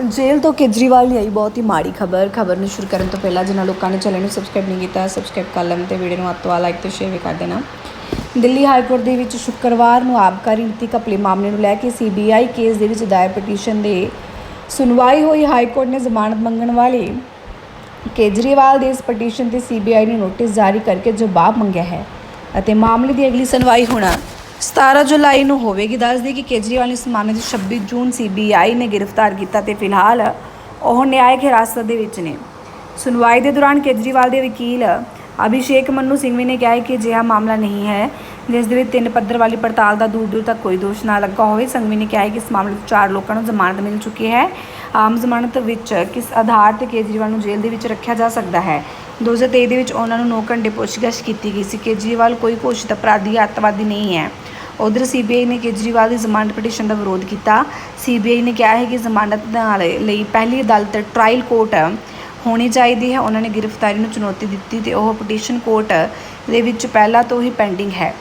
ਜੇਲ੍ਹ ਤੋਂ ਕੇਜਰੀਵਾਲ ਲਈ ਆਈ ਬਹੁਤ ਹੀ ਮਾੜੀ ਖਬਰ। ਖਬਰ ਨੂੰ ਸ਼ੁਰੂ ਕਰਨ ਤੋਂ ਪਹਿਲਾਂ ਜਿਨ੍ਹਾਂ ਲੋਕਾਂ ਨੇ ਚੈਨਲ ਨੂੰ ਸਬਸਕ੍ਰਾਈਬ ਨਹੀਂ ਕੀਤਾ ਸਬਸਕ੍ਰਾਈਬ ਕਰ ਲੈਣ ਤੇ ਵੀਡੀਓ ਨੂੰ ਅੱਤ ਲਾਈਕ ਤੇ ਸ਼ੇਅਰ ਵੀ ਕਰ ਦੇਣਾ। ਦਿੱਲੀ ਹਾਈ ਕੋਰਟ ਦੇ ਵਿੱਚ ਸ਼ੁੱਕਰਵਾਰ ਨੂੰ ਆਬਕਾਰੀ ਨੀਤੀ ਘਪਲੇ ਮਾਮਲੇ ਨੂੰ ਲੈ ਕੇ ਸੀਬੀਆਈ ਕੇਸ ਦੇ ਵਿੱਚ ਦਾਇਰ ਪਟੀਸ਼ਨ ਦੇ ਸੁਣਵਾਈ ਹੋਈ ਹਾਈ ਕੋਰਟ ਨੇ ਜ਼ਮਾਨਤ ਮੰਗਣ ਵਾਲੇ ਕੇਜਰੀਵਾਲ ਦੇ ਇਸ ਪਟੀਸ਼ਨ ਤੇ ਸੀਬੀਆਈ ਨੇ ਨੋਟਿਸ ਜਾਰੀ ਕਰਕੇ ਜਵਾਬ ਮੰਗਿਆ ਹੈ। ਅਤੇ ਮਾਮਲੇ ਦੀ ਅਗਲੀ ਸੁਣਵਾਈ ਹੋਣਾ 17 ਜੁਲਾਈ ਨੂੰ ਹੋਵੇਗੀ। ਦੱਸਦੀ ਕਿ ਕੇਜਰੀਵਾਲ ਨੂੰ ਇਸ ਮਾਮਲੇ 'ਚ 26 ਜੂਨ ਸੀਬੀਆਈ ਨੇ ਗ੍ਰਿਫਤਾਰ ਕੀਤਾ ਤੇ ਫਿਲਹਾਲ ਉਹ ਨਿਆਇਕ ਹਿਰਾਸਤ ਦੇ ਵਿੱਚ ਨੇ। ਸੁਣਵਾਈ ਦੇ ਦੌਰਾਨ ਕੇਜਰੀਵਾਲ ਦੇ ਵਕੀਲ ਅਭਿਸ਼ੇਕ ਮੰਨੂ ਸਿੰਘਵੀ ਨੇ ਕਿਹਾ ਕਿ ਅਜਿਹਾ ਮਾਮਲਾ ਨਹੀਂ ਹੈ, ਜਿਸ ਦੇ ਵਿੱਚ ਤਿੰਨ ਪੱਧਰ ਵਾਲੀ ਪੜਤਾਲ ਦਾ ਦੂਰ ਦੂਰ ਤੱਕ ਕੋਈ ਦੋਸ਼ ਨਾ ਲੱਗਾ ਹੋਵੇ। ਸੰਘਵੀ ਨੇ ਕਿਹਾ ਕਿ ਇਸ ਮਾਮਲੇ ਵਿੱਚ ਚਾਰ ਲੋਕਾਂ ਨੂੰ ਜ਼ਮਾਨਤ ਮਿਲ ਚੁੱਕੀ ਹੈ। ਆਮ ਜ਼ਮਾਨਤ ਵਿੱਚ ਕਿਸ ਆਧਾਰ ਤੇ ਕੇਜਰੀਵਾਲ ਨੂੰ ਜੇਲ੍ਹ ਦੇ ਵਿੱਚ ਰੱਖਿਆ ਜਾ ਸਕਦਾ ਹੈ? 2023 ਦੇ ਵਿੱਚ ਉਹਨਾਂ ਨੂੰ 9 ਘੰਟੇ ਪੁੱਛਗਿੱਛ ਕੀਤੀ ਗਈ ਸੀ। ਕੇਜਰੀਵਾਲ ਕੋਈ ਘੋਸ਼ਿਤ ਅਪਰਾਧੀ ਜਾਂ ਅੱਤਵਾਦੀ ਨਹੀਂ ਹੈ। ਉਧਰ ਸੀਬੀਆਈ ਨੇ ਕੇਜਰੀਵਾਲ ਦੀ ਜ਼ਮਾਨਤ ਪਟੀਸ਼ਨ ਦਾ ਵਿਰੋਧ ਕੀਤਾ। ਸੀਬੀਆਈ ਨੇ ਕਿਹਾ ਹੈ ਕਿ ਜ਼ਮਾਨਤ ਨਾਲ ਲਈ ਪਹਿਲੀ ਅਦਾਲਤ ਟ੍ਰਾਇਲ ਕੋਰਟ ਹੋਣੀ ਚਾਹੀਦੀ ਹੈ। ਉਹਨਾਂ ਨੇ ਗ੍ਰਿਫਤਾਰੀ ਨੂੰ ਚੁਣੌਤੀ ਦਿੱਤੀ ਤੇ ਉਹ ਪਟੀਸ਼ਨ ਕੋਰਟ ਦੇ ਵਿੱਚ ਪਹਿਲਾਂ ਤੋਂ ਹੀ ਪੈਂਡਿੰਗ ਹੈ।